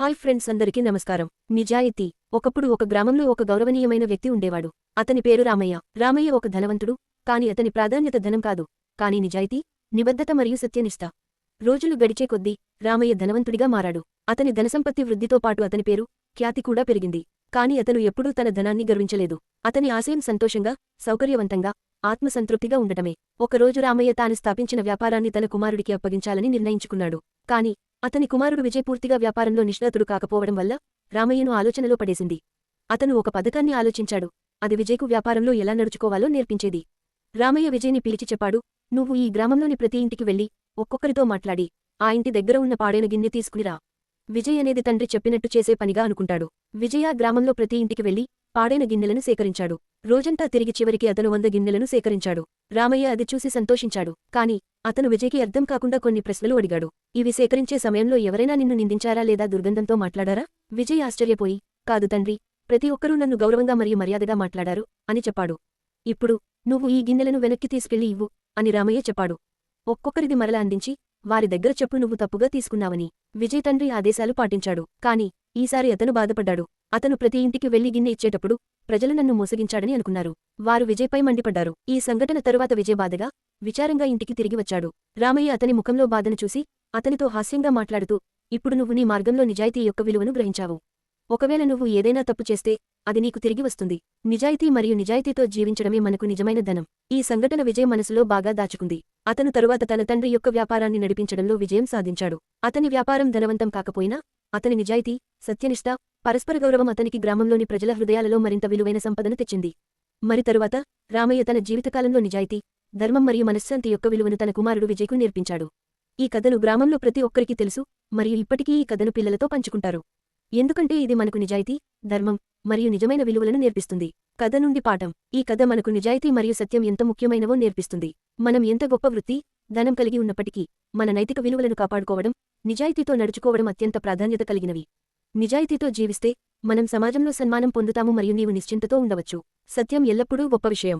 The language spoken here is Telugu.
హాయ్ ఫ్రెండ్స్ అందరికీ నమస్కారం. నిజాయితీ. ఒకప్పుడు ఒక గ్రామంలో ఒక గౌరవనీయమైన వ్యక్తి ఉండేవాడు. అతని పేరు రామయ్య. రామయ్య ఒక ధనవంతుడు కాని అతని ప్రాధాన్యత ధనం కాదు. కాని నిజాయితీ నిబద్ధత మరియు సత్యనిష్ట. రోజులు గడిచే కొద్దీ రామయ్య ధనవంతుడిగా మారాడు. అతని ధనసంపత్తి వృద్ధితో పాటు అతని పేరు ఖ్యాతి కూడా పెరిగింది. కాని అతను ఎప్పుడూ తన ధనాన్ని గర్వించలేదు. అతని ఆశయం సంతోషంగా సౌకర్యవంతంగా ఆత్మసంతృప్తిగా ఉండటమే. ఒకరోజు రామయ్య తాను స్థాపించిన వ్యాపారాన్ని తన కుమారుడికి అప్పగించాలని నిర్ణయించుకున్నాడు. కాని అతని కుమారుడు విజయ్ పూర్తిగా వ్యాపారంలో నిష్ణాతుడు కాకపోవడం వల్ల రామయ్యను ఆలోచనలో పడేసింది. అతను ఒక పథకాన్ని ఆలోచించాడు. అది విజయ్కు వ్యాపారంలో ఎలా నడుచుకోవాలో నేర్పించేది. రామయ్య విజయ్ని పిలిచి చెప్పాడు నువ్వు ఈ గ్రామంలోని ప్రతి ఇంటికి వెళ్ళి ఒక్కొక్కరితో మాట్లాడి ఆ ఇంటి దగ్గర ఉన్న పాడైన గిన్నె తీసుకునిరా విజయ్ అనేది తండ్రి చెప్పినట్టు చేసే పనిగా అనుకుంటాడు. విజయ గ్రామంలో ప్రతి ఇంటికి వెళ్ళి పాడైన గిన్నెలను సేకరించాడు. రోజంతా తిరిగి చివరికి అతను వంద గిన్నెలను సేకరించాడు. రామయ్య అది చూసి సంతోషించాడు. కాని అతను విజయ్కి అర్థం కాకుండా కొన్ని ప్రశ్నలు అడిగాడు. ఇవి సేకరించే సమయంలో ఎవరైనా నిన్ను నిందించారా లేదా దుర్గంధంతో మాట్లాడారా? విజయ్ ఆశ్చర్యపోయి కాదు తండ్రి ప్రతి ఒక్కరూ నన్ను గౌరవంగా మరియు మర్యాదగా మాట్లాడారు అని చెప్పాడు. ఇప్పుడు నువ్వు ఈ గిన్నెలను వెనక్కి తీసుకెళ్ళి ఇవ్వు అని రామయ్య చెప్పాడు. ఒక్కొక్కరిది మరల అందించి వారి దగ్గర చెప్పు నువ్వు తప్పుగా తీసుకున్నావని విజయ్ తండ్రి ఆదేశాలు పాటించాడు. కాని ఈసారి అతను బాధపడ్డాడు. అతను ప్రతి ఇంటికి వెళ్ళి గిన్నె ఇచ్చేటప్పుడు ప్రజలు నన్ను మోసగించాడని అనుకున్నారు. వారు విజయ్పై మండిపడ్డారు. ఈ సంఘటన తరువాత విజయ్ బాధగా విచారంగా ఇంటికి తిరిగి వచ్చాడు. రామయ్య అతని ముఖంలో బాధను చూసి అతనితో హాస్యంగా మాట్లాడుతూ ఇప్పుడు నువ్వు నీ మార్గంలో నిజాయితీ యొక్క విలువను గ్రహించావు. ఒకవేళ నువ్వు ఏదైనా తప్పు చేస్తే అది నీకు తిరిగి వస్తుంది. నిజాయితీ మరియు నిజాయితీతో జీవించడమే మనకు నిజమైన ధనం. ఈ సంఘటన విజయ్ మనసులో బాగా దాచుకుంది. అతను తరువాత తన తండ్రి యొక్క వ్యాపారాన్ని నడిపించడంలో విజయం సాధించాడు. అతని వ్యాపారం ధనవంతం కాకపోయినా అతని నిజాయితీ సత్యనిష్ట పరస్పర గౌరవం అతనికి గ్రామంలోని ప్రజల హృదయాలలో మరింత విలువైన సంపదను తెచ్చింది. మరి తరువాత రామయ్య తన జీవితకాలంలో నిజాయితీ ధర్మం మరియు మనశ్శాంతి యొక్క విలువను తన కుమారుడు విజయ్కు నేర్పించాడు. ఈ కథను గ్రామంలో ప్రతి ఒక్కరికి తెలుసు మరియు ఇప్పటికీ ఈ కథను పిల్లలతో పంచుకుంటారు. ఎందుకంటే ఇది మనకు నిజాయితీ ధర్మం మరియు నిజమైన విలువలను నేర్పిస్తుంది. కథ నుండి పాఠం. ఈ కథ మనకు నిజాయితీ మరియు సత్యం ఎంత ముఖ్యమైనవో నేర్పిస్తుంది. మనం ఎంత గొప్ప వృత్తి ధనం కలిగి ఉన్నప్పటికీ మన నైతిక విలువలను కాపాడుకోవడం నిజాయితీతో నడుచుకోవడం అత్యంత ప్రాధాన్యత కలిగినవి. నిజాయితీతో జీవిస్తే మనం సమాజంలో సన్మానం పొందుతాము మరియు నీవు నిశ్చింతతో ఉండవచ్చు. సత్యం ఎల్లప్పుడూ గొప్ప విషయం.